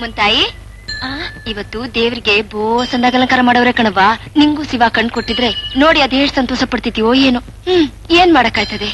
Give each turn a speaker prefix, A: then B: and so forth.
A: ಮುಂತಾಯಿ ಇವತ್ತು ದೇವ್ರಿಗೆ ಬೋ ಸಂದಾಗ ಅಲಂಕಾರ ಮಾಡೋರೆ ಕಣವಾ ನಿಂಗೂ ಶಿವ ಕಣ್ ಕೊಟ್ಟಿದ್ರೆ ನೋಡಿ ಅದ್ ಎಷ್ಟ್ ಸಂತೋಷ ಪಡ್ತಿದ್ಯೋ ಏನೋ. ಹ್ಮ್, ಏನ್ ಮಾಡಕ್ಕಾಯ್ತದೆ?